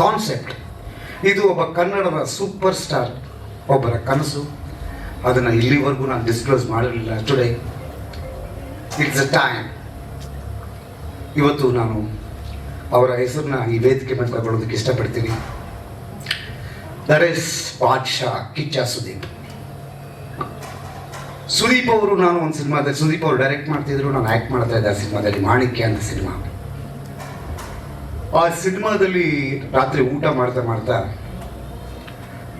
Concept. ಇದು ಒಬ್ಬ ಕನ್ನಡದ ಸೂಪರ್ ಸ್ಟಾರ್. ಒಬ್ಬರ ಕನಸು. ಅದನ್ನು ಇಲ್ಲಿವರೆಗೂ ನಾನು ಡಿಸ್ಕ್ಲೋಸ್ ಮಾಡಿರಲಿಲ್ಲ ಟುಡೇ. ಇಟ್ಸ್ ಅ ಟೈಮ್ ಇವತ್ತು ನಾನು ಅವರ ಹೆಸರನ್ನ ಈ ವೇದಿಕೆ ಮೇಲೆ ತಗೊಳ್ಳೋದಕ್ಕೆ ಇಷ್ಟಪಡ್ತೀನಿ. ದಟ್ ಇಸ್ ಕಿಚ್ಚ ಸುದೀಪ್ ಸುದೀಪ್ ಅವರು, ನಾನು ಒಂದು ಸಿನಿಮಾದಲ್ಲಿ, ಸುದೀಪ್ ಅವರು ಡೈರೆಕ್ಟ್ ಮಾಡ್ತಿದ್ರು, ನಾನು ಆ್ಯಕ್ಟ್ ಮಾಡ್ತಾ ಇದ್ದೆ ಆ ಸಿನಿಮಾದಲ್ಲಿ, ಮಾಣಿಕ್ಯ ಅಂತ ಸಿನಿಮಾ. ಆ ಸಿನಿಮಾದಲ್ಲಿ ರಾತ್ರಿ ಊಟ ಮಾಡ್ತಾ ಮಾಡ್ತಾ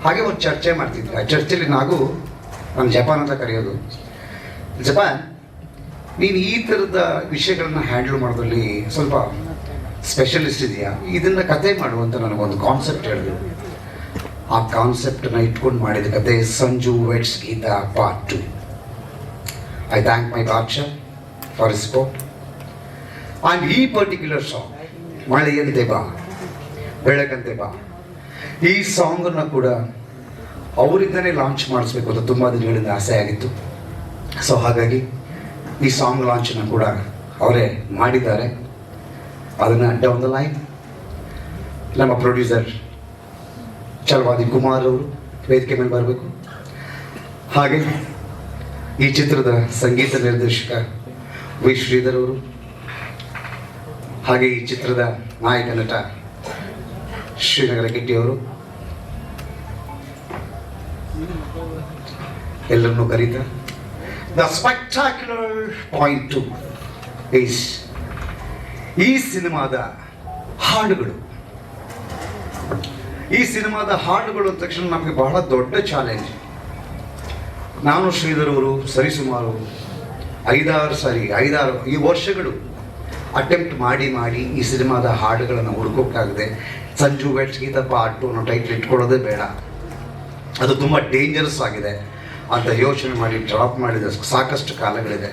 ಹಾಗೆ ಒಂದು ಚರ್ಚೆ ಮಾಡ್ತಿದ್ವಿ. ಆ ಚರ್ಚೆಲಿ ನಾವು ನಾನು ಜಪಾನ್ ಅಂತ ಕರೆಯೋದು. ಜಪಾನ್, ನೀನು ಈ ಥರದ ವಿಷಯಗಳನ್ನ ಹ್ಯಾಂಡಲ್ ಮಾಡೋದ್ರಲ್ಲಿ ಸ್ವಲ್ಪ ಸ್ಪೆಷಲಿಸ್ಟ್ ಇದೆಯಾ? ಇದನ್ನ ಕತೆ ಮಾಡು ಅಂತ ನನಗೊಂದು ಕಾನ್ಸೆಪ್ಟ್ ಹೇಳಿದ್ರು ಆ ಕಾನ್ಸೆಪ್ಟನ್ನ ಇಟ್ಕೊಂಡು ಮಾಡಿದ ಕತೆ Sanju weds Geetha part two. I thank my boss for support and ಈ ಪರ್ಟಿಕ್ಯುಲರ್ ಸಾಂಗ್ ಮಳೆಯಂತೆ ಬಾ ಬೆಳಕಂತೆ ಬಾ. ಈ ಸಾಂಗನ್ನು ಕೂಡ ಅವರಿಂದನೇ ಲಾಂಚ್ ಮಾಡಿಸ್ಬೇಕು ಅಂತ ತುಂಬ ದಿನಗಳಿಂದ ಆಸೆ ಆಗಿತ್ತು. ಸೊ ಹಾಗಾಗಿ ಈ ಸಾಂಗ್ ಲಾಂಚನ್ನು ಕೂಡ ಅವರೇ ಮಾಡಿದ್ದಾರೆ. ಅದನ್ನು ಡೌನ್ ದ ಲೈನ್ ನಮ್ಮ ಪ್ರೊಡ್ಯೂಸರ್ ಚಲವಾದಿ ಕುಮಾರ್ ಅವರು ವೇದಿಕೆ ಮೇಲೆ ಬರಬೇಕು. ಹಾಗೆ ಈ ಚಿತ್ರದ ಸಂಗೀತ ನಿರ್ದೇಶಕ ವಿ. ಶ್ರೀಧರ್ ಅವರು ಹಾಗೆ ಈ ಚಿತ್ರದ ನಾಯಕ ನಟ ಶ್ರೀನಗರ ಗೆಟ್ಟಿ ಎಲ್ಲರನ್ನು ಕರೀತಾ. ದ ಸ್ಪೆಕ್ಟಾಕ್ಯುಲರ್ ಪಾಯಿಂಟ್ ಈಸ್ ಈ ಸಿನಿಮಾದ ಹಾಡುಗಳು. ಈ ಸಿನಿಮಾದ ಹಾಡುಗಳು ಅಂದ ತಕ್ಷಣ ನಮಗೆ ಬಹಳ ದೊಡ್ಡ ಚಾಲೆಂಜ್ ನಾನು ಶ್ರೀಧರ್ ಅವರು ಸರಿಸುಮಾರು ಐದಾರು ಸಾರಿ, ಐದಾರು ಈ ವರ್ಷಗಳು ಅಟೆಂಪ್ಟ್ ಮಾಡಿ ಮಾಡಿ ಈ ಸಿನಿಮಾದ ಹಾಡುಗಳನ್ನು ಹುಡುಕೋಕ್ಕಾಗದೆ ಸಂಜು ವೆಟ್ಸ್ ಗೀತ ಪಾಟು ಅನ್ನೋ ಟೈಟ್ಲ್ ಇಟ್ಕೊಳ್ಳೋದೇ ಬೇಡ. ಅದು ತುಂಬ ಡೇಂಜರಸ್ ಆಗಿದೆ ಅಂತ ಯೋಚನೆ ಮಾಡಿ ಡ್ರಾಪ್ ಮಾಡಿದ ಸಾಕಷ್ಟು ಕಾಲಗಳಿದೆ.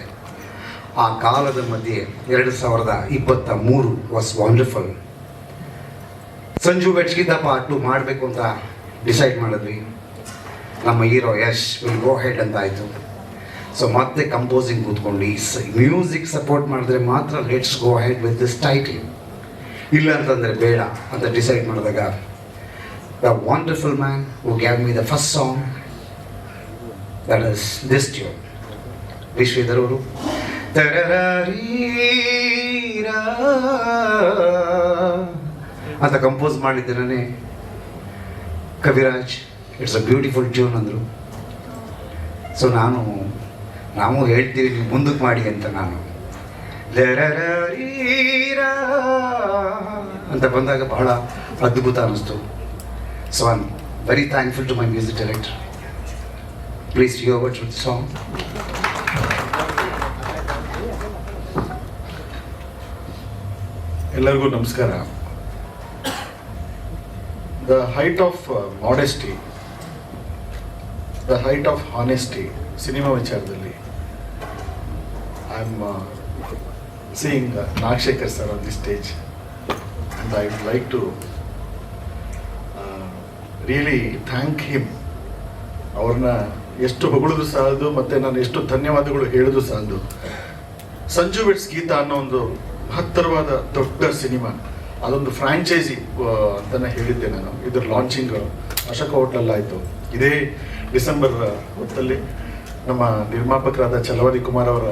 ಆ ಕಾಲದ ಮಧ್ಯೆ ಎರಡು ಸಾವಿರದ ಇಪ್ಪತ್ತ ಮೂರು was wonderful Sanju weds Geetha part ಮಾಡಬೇಕು ಅಂತ ಡಿಸೈಡ್ ಮಾಡಿದ್ವಿ. ನಮ್ಮ hero Yash will go ahead ಅಂತ ಆಯಿತು. ಸೊ ಮತ್ತೆ ಕಂಪೋಸಿಂಗ್ ಕೂತ್ಕೊಂಡು, ಈ ಮ್ಯೂಸಿಕ್ ಸಪೋರ್ಟ್ ಮಾಡಿದ್ರೆ ಮಾತ್ರ let's go ahead with this title ಇಲ್ಲ ಅಂತಂದರೆ ಬೇಡ ಅಂತ ಡಿಸೈಡ್ ಮಾಡಿದಾಗ the wonderful man who gave me the first song that is this tune Vishwedhar ಅವರು ಅಂತ ಕಂಪೋಸ್ ಮಾಡಿದ್ದೇನೆ Kaviraj. It's a beautiful tune ಅಂದರು. ಸೊ ನಾನು ನಾವು ಹೇಳ್ತೀವಿ, ನೀವು ಮುಂದಕ್ಕೆ ಮಾಡಿ ಅಂತ ನಾನು. ಅಂತ ಬಂದಾಗ ಬಹಳ ಅದ್ಭುತ ಅನ್ನಿಸ್ತು. So I very thankful to my music director please you ours with song ಎಲ್ಲರಿಗೂ ನಮಸ್ಕಾರ. The height of modesty the height of honesty cinema ವಿಚಾರದಲ್ಲಿ. Am seeing Nagashekhar sir on the stage and I would like to really thank him ಅವ್ರನ್ನ ಎಷ್ಟು ಹೊಗಳಿದ್ರು ಸಾಲದು, ಮತ್ತು ನಾನು ಎಷ್ಟು ಧನ್ಯವಾದಗಳು ಹೇಳಿದ್ರು ಸಾಲದು. ಸಂಜು ವಿಟ್ಸ್ ಗೀತಾ ಅನ್ನೋ ಒಂದು ಮಹತ್ತರವಾದ ದೊಡ್ಡ ಸಿನಿಮಾ. ಅದೊಂದು ಫ್ರಾಂಚೈಸಿ ಅಂತಲೇ ಹೇಳಿದ್ದೆ ನಾನು. ಇದ್ರ ಲಾಂಚಿಂಗ್ ಅಶೋಕ ಹೋಟ್ಲಲ್ಲಾಯಿತು ಇದೇ ಡಿಸೆಂಬರ್ ಹೊತ್ತಲ್ಲಿ ನಮ್ಮ ನಿರ್ಮಾಪಕರಾದ ಚಲವಾದಿ ಕುಮಾರ್ ಅವರ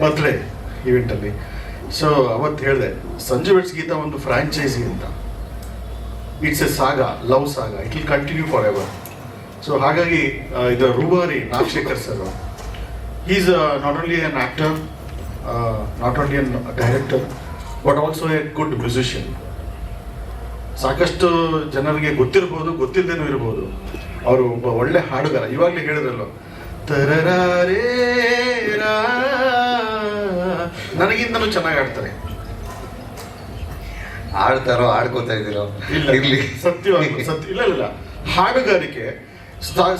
ಬರ್ತ್ಡೇ ಈವೆಂಟಲ್ಲಿ. ಸೊ ಅವತ್ತು ಹೇಳಿದೆ, ಸಂಜು ವೆಟ್ಸ್ ಗೀತಾ ಒಂದು ಫ್ರಾಂಚೈಸಿ ಅಂತ. It's a saga love saga it will continue for ever so ಹಾಗಾಗಿ ಇದು ರೂಬಾರಿ Nagashekhar sir is not only an actor not only an director but also a good musician ಸಾಕಷ್ಟು ಜನರಿಗೆ ಗೊತ್ತಿರ್ಬೋದು ಗೊತ್ತಿಲ್ಲದೇನೂ ಇರ್ಬೋದು. ಅವರು ಒಬ್ಬ ಒಳ್ಳೆ ಹಾಡುಗಾರ. ಇವಾಗಲೇ ಹೇಳಿದ್ರಲ್ಲ ತರರಾರೇ ರಾ. ನನಗಿಂತನೂ ಚೆನ್ನಾಗಿ ಆಡ್ತಾರೆ. ಆಡ್ತಾರೋ ಆಡ್ಕೋತಾ ಇದ್ದೀರೋ? ಇಲ್ಲ. ಇರ್ಲಿ. ಸತ್ಯವಾಗಿ ಸತ್ಯ ಇಲ್ಲ ಇಲ್ಲ, ಹಾಡುಗಾರಿಕೆ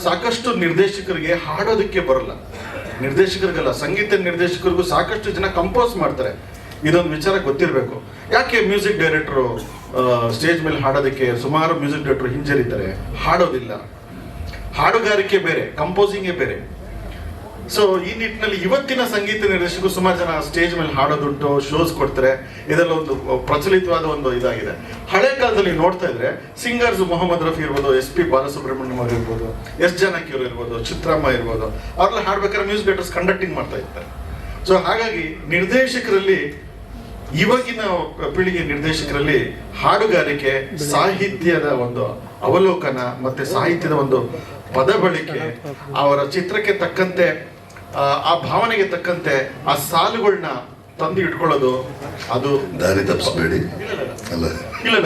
ಸಾಕಷ್ಟು ನಿರ್ದೇಶಕರಿಗೆ ಹಾಡೋದಕ್ಕೆ ಬರಲ್ಲ. ನಿರ್ದೇಶಕರಿಗಲ್ಲ ಸಂಗೀತ ನಿರ್ದೇಶಕರಿಗೂ ಸಾಕಷ್ಟು ಜನ ಕಂಪೋಸ್ ಮಾಡ್ತಾರೆ. ಇದೊಂದು ವಿಚಾರ ಗೊತ್ತಿರಬೇಕು. ಯಾಕೆ ಮ್ಯೂಸಿಕ್ ಡೈರೆಕ್ಟ್ರು ಸ್ಟೇಜ್ ಮೇಲೆ ಹಾಡೋದಕ್ಕೆ ಸುಮಾರು ಮ್ಯೂಸಿಕ್ ಡೈರೆಕ್ಟ್ರು ಹಿಂಜರಿತಾರೆ? ಹಾಡೋದಿಲ್ಲ. ಹಾಡುಗಾರಿಕೆ ಬೇರೆ ಕಂಪೋಸಿಂಗೇ ಬೇರೆ. ಸೊ ಈ ನಿಟ್ಟಿನಲ್ಲಿ ಇವತ್ತಿನ ಸಂಗೀತ ನಿರ್ದೇಶಕರು ಸುಮಾರು ಜನ ಸ್ಟೇಜ್ ಮೇಲೆ ಹಾಡೋದುಂಟು ಶೋಸ್ ಕೊಡ್ತಾರೆ. ಇದೆಲ್ಲ ಒಂದು ಪ್ರಚಲಿತವಾದ ಒಂದು ಇದಾಗಿದೆ. ಹಳೆ ಕಾಲದಲ್ಲಿ ನೋಡ್ತಾ ಇದ್ರೆ ಸಿಂಗರ್ಸ್ ಮೊಹಮ್ಮದ್ ರಫಿ ಇರ್ಬೋದು, ಎಸ್ ಪಿ ಬಾಲಸುಬ್ರಹ್ಮಣ್ಯಂ ಅವರು ಇರ್ಬೋದು, ಎಸ್ ಜಾನಕಿ ಅವರು ಇರ್ಬೋದು, ಚಿತ್ರಮ್ಮ ಇರ್ಬೋದು, ಅವ್ರಲ್ಲಿ ಹಾಡ್ಬೇಕಾದ್ರೆ ಮ್ಯೂಸಿಕ್ ಡೈರೆಕ್ಟರ್ಸ್ ಕಂಡಕ್ಟಿಂಗ್ ಮಾಡ್ತಾ ಇರ್ತಾರೆ. ಸೊ ಹಾಗಾಗಿ ನಿರ್ದೇಶಕರಲ್ಲಿ, ಇವಾಗಿನ ಪೀಳಿಗೆ ನಿರ್ದೇಶಕರಲ್ಲಿ ಹಾಡುಗಾರಿಕೆ, ಸಾಹಿತ್ಯದ ಒಂದು ಅವಲೋಕನ, ಮತ್ತೆ ಸಾಹಿತ್ಯದ ಒಂದು ಪದ ಬಳಿಕೆ ಅವರ ಚಿತ್ರಕ್ಕೆ ತಕ್ಕಂತೆ ಆ, ಭಾವನೆಗೆ ತಕ್ಕಂತೆ ಆ ಸಾಲುಗಳನ್ನ ತಂದು ಇಟ್ಕೊಳ್ಳೋದು ಅದು ದಾರಿ ತಪ್ಪಿಸ್ಬೇಡಿ. ಅಲ್ಲ. ಇಲ್ಲ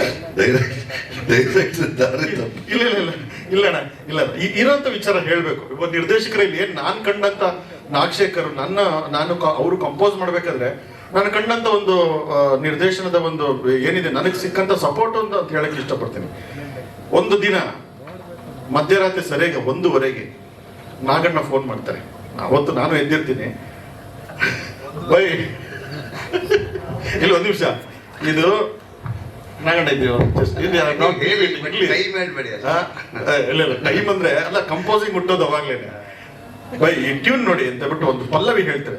ಡೈರೆಕ್ಟ್ ದಾರಿ ತಪ್ಪು. ಇಲ್ಲ ಇಲ್ಲ ಇಲ್ಲ. ಇಲ್ಲ ಇಲ್ಲ ಇರೋಂಥ ವಿಚಾರ ಹೇಳ್ಬೇಕು. ಒಬ್ಬ ನಿರ್ದೇಶಕರಲ್ಲಿ ಏನ್ ನಾನ್ ಕಂಡಂತ ನಾಗಶೇಖರ್ ನನ್ನ ನಾನು ಅವರು ಕಂಪೋಸ್ ಮಾಡ್ಬೇಕಾದ್ರೆ ನಾನು ಕಂಡಂತ ಒಂದು ನಿರ್ದೇಶನದ ಒಂದು ಏನಿದೆ ನನಗೆ ಸಿಕ್ಕಂತ ಸಪೋರ್ಟ್ ಅಂತ ಅಂತ ಹೇಳಕ್ ಇಷ್ಟಪಡ್ತೀನಿ. ಒಂದು ದಿನ ಮಧ್ಯರಾತ್ರಿ ಸರಿಯಾಗಿ ಒಂದೂವರೆಗೆ ನಾಗಣ್ಣ ಫೋನ್ ಮಾಡ್ತಾರೆ. ಅವತ್ತು ನಾನು ಎದ್ದಿರ್ತೀನಿ. ಬೈ. ಇಲ್ಲ ಒಂದು ನಿಮಿಷ. ಇದು ನಾಗಣ್ಣ ಇದ್ದೀವಿ ಇದು ಹೇಳಿ, ಇರ್ಲಿ. ಕೈ ಮಾಡ್ಬೇಡಿ ಅಷ್ಟೇ. ಇಲ್ಲ ಇಲ್ಲ ಟೈಮ್ ಅಂದ್ರೆ ಅಲ್ಲ ಕಂಪೋಸಿಂಗ್ ಮುಟ್ಟೋದು ಅವಾಗ್ಲೇನೆ. ಬೈ ಈ ಟ್ಯೂನ್ ನೋಡಿ ಅಂತ ಬಿಟ್ಟು ಒಂದು ಪಲ್ಲವಿ ಹೇಳ್ತಾರೆ.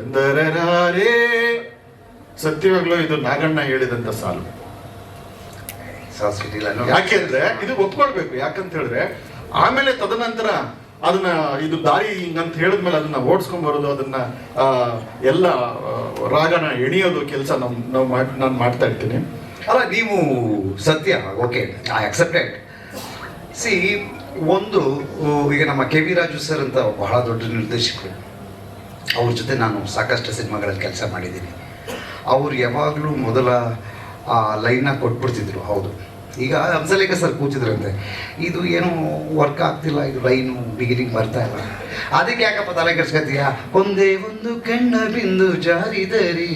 ರೇ ಸತ್ಯವಾಗ್ಲೂ ಇದು ನಾಗಣ್ಣ ಹೇಳಿದಂತ ಸಾಲು. ಯಾಕೆಂದ್ರೆ ಇದು ಒಪ್ಕೊಳ್ಬೇಕು. ಯಾಕಂತ ಹೇಳಿದ್ರೆ ಆಮೇಲೆ ತದನಂತರ ಅದನ್ನ ಇದು ದಾರಿ ಹಿಂಗಂತ ಹೇಳಿದ್ಮೇಲೆ ಅದನ್ನ ಓಡಿಸ್ಕೊಂಡ್ ಬರೋದು ಅದನ್ನ ಎಲ್ಲ ರಾಗನ ಎಣಿಯೋದು ಕೆಲಸ ನಮ್ ನಾವು ಮಾಡ್ ನಾನು ಮಾಡ್ತಾ ಇರ್ತೀನಿ. ಅಲ್ಲ, ನೀವು ಸತ್ಯ, ಓಕೆ, ಐ ಅಕ್ಸೆಪ್ಟೆಡ್ ಸಿ, ಒಂದು ಈಗ ನಮ್ಮ ಕೆ ವಿ ರಾಜು ಸರ್ ಅಂತ ಬಹಳ ದೊಡ್ಡ ನಿರ್ದೇಶಕರು. ಅವ್ರ ಜೊತೆ ನಾನು ಸಾಕಷ್ಟು ಸಿನಿಮಾಗಳಲ್ಲಿ ಕೆಲಸ ಮಾಡಿದ್ದೀನಿ. ಅವ್ರು ಯಾವಾಗಲೂ ಮೊದಲ, ಆ ಲೈನ್ನ ಕೊಟ್ಬಿಡ್ತಿದ್ರು, ಹೌದು. ಈಗ ಹಂಸಲೇಖ ಸರ್ ಕೂತಿದ್ರಂತೆ ಇದು ಏನು ವರ್ಕ್ ಆಗ್ತಿಲ್ಲ ಇದು ಲೈನು ಬಿಗಿನಿಂಗ್ ಬರ್ತಾ ಇಲ್ಲ. ಅದಕ್ಕೆ ಯಾಕಪ್ಪ ತಲೆ ಕೆಡ್ಸ್ಕೊತೀಯ ಒಂದೇ ಒಂದು ಕಣ್ಣ ಬಿಂದು ಜಾರಿದರಿ.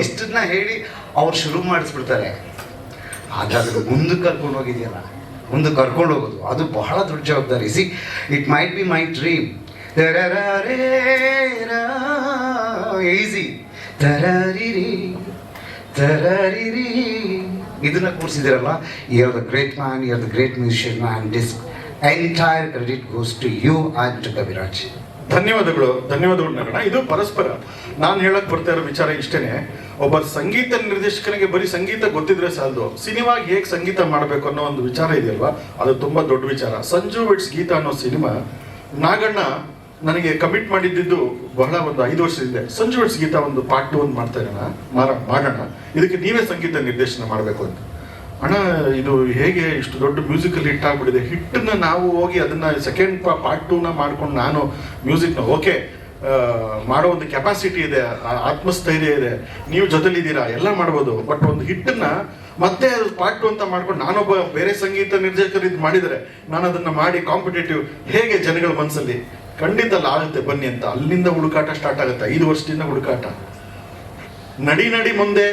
ಇಷ್ಟನ್ನ ಹೇಳಿ ಅವ್ರು ಶುರು ಮಾಡಿಸ್ಬಿಡ್ತಾರೆ. ಹಾಗಾದ್ರೆ ಮುಂದಕ್ಕೆ ಕರ್ಕೊಂಡು ಹೋಗಿದೆಯಲ್ಲ? ಮುಂದಕ್ಕೆ ಕರ್ಕೊಂಡು ಹೋಗೋದು ಅದು ಬಹಳ ದೊಡ್ಡ ಜವಾಬ್ದಾರಿ. See it might be my dream easy. ತರರಿರಿ ತರಾರಿರಿ. ಇದನ್ನ ಕೂರಿಸಿದಿರಲ್ಲ you are the great man you are the great musician man this entire credit goes to you and to Kaviraj ಧನ್ಯವಾದಗಳು ಧನ್ಯವಾದಗಳು ನಾರಾಯಣ. ಇದು ಪರಸ್ಪರ. ನಾನು ಹೇಳಕ್ ಬರ್ತಾ ಇರೋ ವಿಚಾರ ಇಷ್ಟೇನೆ. ಒಬ್ಬ ಸಂಗೀತ ನಿರ್ದೇಶಕನಿಗೆ ಬರೀ ಸಂಗೀತ ಗೊತ್ತಿದ್ರೆ ಸಾಲದು. ಸಿನಿಮಾಗೆ ಹೇಗೆ ಸಂಗೀತ ಮಾಡಬೇಕು ಅನ್ನೋ ಒಂದು ವಿಚಾರ ಇದೆಯಲ್ವಾ? ಅದು ತುಂಬಾ ದೊಡ್ಡ ವಿಚಾರ. ಸಂಜು ವಿಟ್ಸ್ ಗೀತ ಅನ್ನೋ ಸಿನಿಮಾ ನಾಗಣ್ಣ ನನಗೆ ಕಮಿಟ್ ಮಾಡಿದ್ದು ಬಹಳ ಒಂದು ಐದು ವರ್ಷದಿಂದ. ವರ್ಷ ಗೀತ ಒಂದು ಪಾರ್ಟ್ ಟು ಒಂದು ಮಾಡ್ತಾ ಇರೋಣ. ಮಾರ, ಮಾಡೋಣ. ಇದಕ್ಕೆ ನೀವೇ ಸಂಗೀತ ನಿರ್ದೇಶನ ಮಾಡಬೇಕು ಅಂತ. ಅಣ್ಣ, ಇದು ಹೇಗೆ ಇಷ್ಟು ದೊಡ್ಡ ಮ್ಯೂಸಿಕಲ್ ಹಿಟ್ ಆಗ್ಬಿಟ್ಟಿದೆ? ಹಿಟ್ಟನ್ನ ನಾವು ಹೋಗಿ ಅದನ್ನ ಸೆಕೆಂಡ್ ಪಾರ್ಟ್ ಟೂನ ಮಾಡ್ಕೊಂಡು ನಾನು ಮ್ಯೂಸಿಕ್ನ ಓಕೆ ಮಾಡೋ ಒಂದು ಕೆಪಾಸಿಟಿ ಇದೆ ಆತ್ಮಸ್ಥೈರ್ಯ ಇದೆ, ನೀವು ಜೊತೆಲಿದ್ದೀರಾ? ಎಲ್ಲ ಮಾಡ್ಬೋದು. ಬಟ್ ಒಂದು ಹಿಟ್ಟನ್ನ ಮತ್ತೆ ಅದು ಪಾರ್ಟ್ ಟು ಅಂತ ಮಾಡ್ಕೊಂಡು ನಾನೊಬ್ಬ ಬೇರೆ ಸಂಗೀತ ನಿರ್ದೇಶಕರು ಇದು ಮಾಡಿದರೆ ನಾನು ಅದನ್ನ ಮಾಡಿ ಕಾಂಪಿಟೇಟಿವ್ ಹೇಗೆ ಜನಗಳ ಮನಸ್ಸಲ್ಲಿ ಖಂಡಿತ ಆಗುತ್ತೆ ಬನ್ನಿ ಅಂತ ಅಲ್ಲಿಂದ ಹುಡುಕಾಟ ಸ್ಟಾರ್ಟ್ ಆಗುತ್ತೆ. ಐದು ವರ್ಷದಿಂದ ಹುಡುಕಾಟ. ನಡಿ ನಡಿ ಮುಂದೆ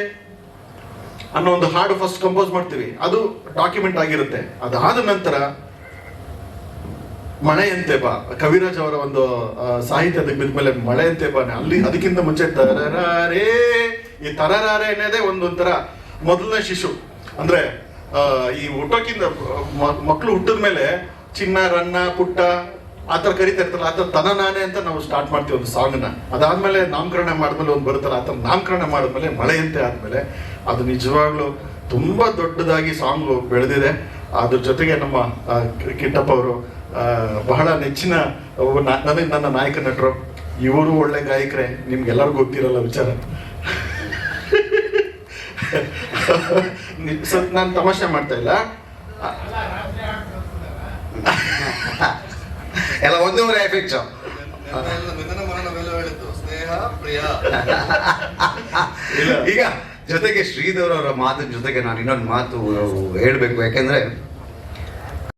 ಅನ್ನೋ ಒಂದು ಹಾಡು ಫಸ್ಟ್ ಕಂಪೋಸ್ ಮಾಡ್ತೀವಿ. ಅದು ಡಾಕ್ಯುಮೆಂಟ್ ಆಗಿರುತ್ತೆ. ಅದಾದ ನಂತರ ಮಳೆಯಂತೆ ಬಾ. ಕವಿರಾಜ್ ಅವರ ಒಂದು ಸಾಹಿತ್ಯದ ಸಾಹಿತ್ಯದ ಬಿದ್ಮೇಲೆ ಮಳೆಯಂತೆ ಬಾನೆ ಅಲ್ಲಿ ಅದಕ್ಕಿಂತ ಮುಂಚೆ ತರರಾರೇ, ಈ ತರರಾರೆ ಅನ್ನೋದೇ ಒಂದೊಂಥರ ಮೊದಲನೇ ಶಿಶು. ಅಂದ್ರೆ ಈ ಹುಟ್ಟೋಕ್ಕಿಂತ ಮಕ್ಕಳು ಹುಟ್ಟಿದ ಮೇಲೆ ಚಿನ್ನ, ರನ್ನ, ಪುಟ್ಟ ಆ ಥರ ಕರಿತಾ ಇರ್ತಲ್ಲ ಆ ಥರ ತನ ನಾನೇ ಅಂತ ನಾವು ಸ್ಟಾರ್ಟ್ ಮಾಡ್ತೀವಿ ಒಂದು ಸಾಂಗ್ನ ಅದಾದಮೇಲೆ ನಾಮಕರಣ ಮಾಡಿದ್ಮೇಲೆ ಒಂದು ಬರುತ್ತಲ್ಲ, ಆ ಥರ ನಾಮಕರಣ ಮಾಡಿದ್ಮೇಲೆ ಮಳೆಯಂತೆ ಆದಮೇಲೆ ಅದು ನಿಜವಾಗ್ಲೂ ತುಂಬಾ ದೊಡ್ಡದಾಗಿ ಸಾಂಗ್ ಬೆಳೆದಿದೆ. ಅದ್ರ ಜೊತೆಗೆ ನಮ್ಮ ಕಿಟ್ಟಪ್ಪ ಅವರು ಬಹಳ ನೆಚ್ಚಿನ ನನಗೆ ನನ್ನ ನಾಯಕ ನಟರು. ಇವರು ಒಳ್ಳೆ ಗಾಯಕರೇ, ನಿಮ್ಗೆಲ್ಲರಿಗೂ ಗೊತ್ತಿರಲ್ಲ ವಿಚಾರ. ನಾನು ತಮಾಷೆ ಮಾಡ್ತಾ ಇಲ್ಲ. ಎಲ್ಲ ಒಂದೂವರೆ ಇಲ್ಲ. ಈಗ ಜೊತೆಗೆ ಶ್ರೀಧರ್ ಅವರ ಮಾತಿನ ಜೊತೆಗೆ ನಾನು ಇನ್ನೊಂದು ಮಾತು ಹೇಳಬೇಕು ಯಾಕೆಂದ್ರೆ